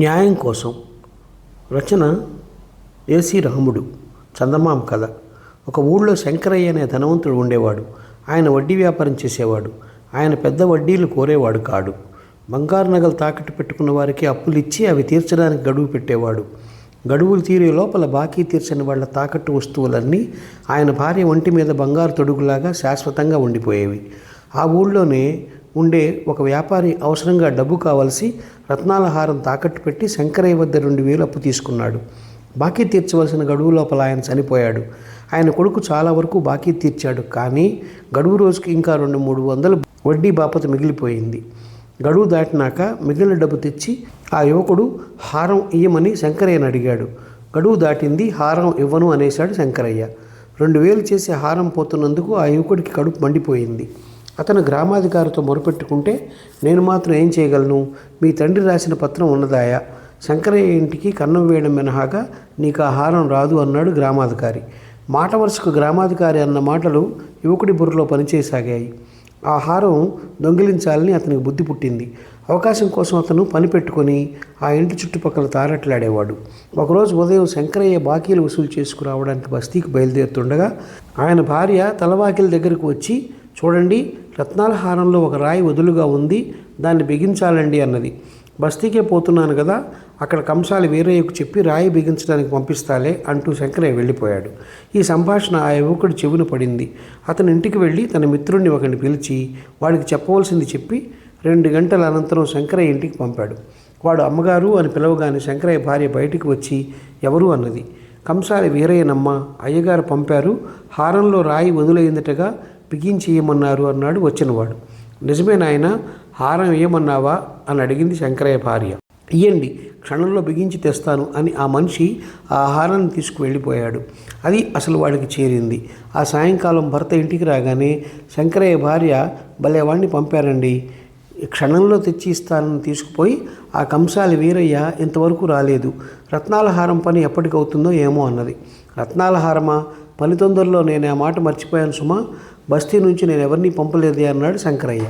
న్యాయం కోసం. రచన ఏసీ రాముడు చందమామ కథ. ఒక ఊళ్ళో శంకరయ్య అనే ధనవంతుడు ఉండేవాడు. ఆయన వడ్డీ వ్యాపారం చేసేవాడు. ఆయన పెద్ద వడ్డీలు కోరేవాడు కాడు. బంగారు నగలు తాకట్టు పెట్టుకున్న వారికి అప్పులు ఇచ్చి అవి తీర్చడానికి గడువు పెట్టేవాడు. గడువులు తీరే లోపల బాకీ తీర్చని వాళ్ళ తాకట్టు వస్తువులన్నీ ఆయన భార్య ఒంటి మీద బంగారు తొడుగులాగా శాశ్వతంగా ఉండిపోయేవి. ఆ ఊళ్ళోనే ఉండే ఒక వ్యాపారి అవసరంగా డబ్బు కావలసి రత్నాల హారం తాకట్టు పెట్టి శంకరయ్య వద్ద రెండు వేలు అప్పు తీసుకున్నాడు. బాకీ తీర్చవలసిన గడువు లోపల ఆయన చనిపోయాడు. ఆయన కొడుకు చాలా వరకు బాకీ తీర్చాడు. కానీ గడువు రోజుకి ఇంకా రెండు మూడు వందలు వడ్డీ బాపత మిగిలిపోయింది. గడువు దాటినాక మిగిలిన డబ్బు తెచ్చి ఆ యువకుడు హారం ఇయ్యమని శంకరయ్యను అడిగాడు. గడువు దాటింది హారం ఇవ్వను అనేశాడు శంకరయ్య. రెండు వేలు చేసి హారం పోతున్నందుకు ఆ యువకుడికి కడుపు మండిపోయింది. అతను గ్రామాధికారితో మొరపెట్టుకుంటే నేను మాత్రం ఏం చేయగలను? మీ తండ్రి రాసిన పత్రం ఉన్నదాయా? శంకరయ్య ఇంటికి కన్నం వేయడం మినహాగా నీకు ఆ హారం రాదు అన్నాడు గ్రామాధికారి. మాట వరుసకు గ్రామాధికారి అన్న మాటలు యువకుడి బుర్రలో పనిచేయసాగాయి ఆ హారం దొంగిలించాలని అతనికి బుద్ధి పుట్టింది. అవకాశం కోసం అతను పని పెట్టుకొని ఆ ఇంటి చుట్టుపక్కల తారట్లాడేవాడు. ఒకరోజు ఉదయం శంకరయ్య బాకీలు వసూలు చేసుకురావడానికి బస్తీకి బయలుదేరుతుండగా ఆయన భార్య తలవాకిల దగ్గరకు వచ్చి చూడండి రత్నాల హారంలో ఒక రాయి వదులుగా ఉంది దాన్ని బిగించాలండి అన్నది. బస్తీకే పోతున్నాను కదా అక్కడ కంసాలి వీరయ్యకు చెప్పి రాయి బిగించడానికి పంపిస్తాలే అంటూ శంకరయ్య వెళ్ళిపోయాడు. ఈ సంభాషణ ఆ యువకుడి చెవిన పడింది. అతని ఇంటికి వెళ్ళి తన మిత్రుడిని ఒకరిని పిలిచి వాడికి చెప్పవలసింది చెప్పి రెండు గంటల అనంతరం శంకరయ్య ఇంటికి పంపాడు. వాడు అమ్మగారు అని పిలవగానే శంకరయ్య భార్య బయటికి వచ్చి ఎవరు అన్నది. కంసాలి వీరయ్యనమ్మ అయ్యగారు పంపారు హారంలో రాయి వదులైందటగా బిగించేయమన్నారు అన్నాడు వచ్చినవాడు. నిజమే నాయన హారం ఏమన్నావా అని అడిగింది శంకరయ్య భార్య. ఇయ్యండి క్షణంలో బిగించి తెస్తాను అని ఆ మనిషి ఆ ఆహారాన్ని తీసుకువెళ్ళిపోయాడు. అది అసలు వాడికి చేరింది. ఆ సాయంకాలం భర్త ఇంటికి రాగానే శంకరయ్య భార్య భలేవాడిని పంపారండి. క్షణంలో తెచ్చి ఇస్తానని తీసుకుపోయి ఆ కంసాలి వీరయ్య ఇంతవరకు రాలేదు. రత్నాలహారం పని ఎప్పటికవుతుందో ఏమో అన్నది. రత్నాలహారమా? పని తొందరలో నేను ఆ మాట మర్చిపోయాను సుమా. బస్తీ నుంచి నేను ఎవరిని పంపలేదే అన్నాడు శంకరయ్య.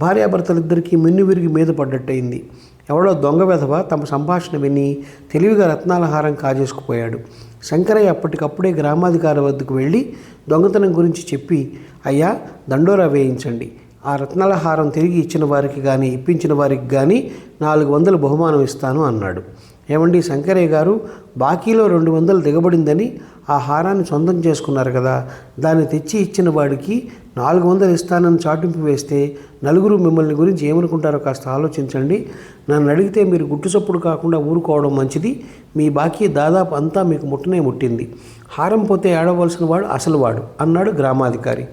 భార్యాభర్తలిద్దరికీ మిన్ను విరిగి మీద పడ్డట్టయింది. ఎవడో దొంగ వెధవ తమ సంభాషణ విని తెలివిగా రత్నాలహారం కాజేసుకుపోయాడు. శంకరయ్య అప్పటికప్పుడే గ్రామాధికారి వద్దకు వెళ్ళి దొంగతనం గురించి చెప్పి అయ్యా దండోరా వేయించండి. ఆ రత్నాల హారం తిరిగి ఇచ్చిన వారికి కానీ ఇప్పించిన వారికి కానీ నాలుగు వందలు బహుమానం ఇస్తాను అన్నాడు. ఏమండి శంకరయ్య గారు బాకీలో రెండు వందలు దిగబడిందని ఆ హారాన్ని సొంతం చేసుకున్నారు కదా దాన్ని తెచ్చి ఇచ్చిన వాడికి నాలుగు వందలు ఇస్తానని చాటింపు వేస్తే నలుగురు మిమ్మల్ని గురించి ఏమనుకుంటారో కాస్త ఆలోచించండి. నన్ను అడిగితే మీరు గుట్టుసప్పుడు కాకుండా ఊరుకోవడం మంచిది మీ బాకీ దాదాపు అంతా మీకు ముట్టనే ముట్టింది. హారం పోతే ఏడవలసిన వాడు అసలు వాడు అన్నాడు గ్రామాధికారి.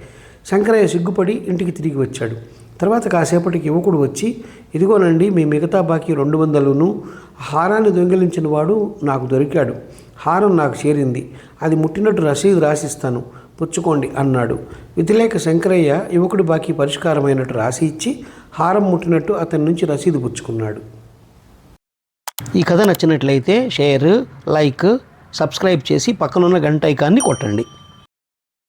శంకరయ్య సిగ్గుపడి ఇంటికి తిరిగి వచ్చాడు. తర్వాత కాసేపటికి యువకుడు వచ్చి ఇదిగోనండి మీ మిగతా బాకీ రెండు వందలును. హారాన్ని దొంగిలించిన వాడు నాకు దొరికాడు. హారం నాకు చేరింది. అది ముట్టినట్టు రసీదు రాసిస్తాను. పుచ్చుకోండి అన్నాడు. విధిలేక శంకరయ్య యువకుడి బాకీ పరిష్కారమైనట్టు రాసి ఇచ్చి హారం ముట్టినట్టు అతని నుంచి రసీదు పుచ్చుకున్నాడు. ఈ కథ నచ్చినట్లయితే షేర్ లైక్ సబ్స్క్రైబ్ చేసి పక్కనున్న గంట ఐకాన్ని కొట్టండి.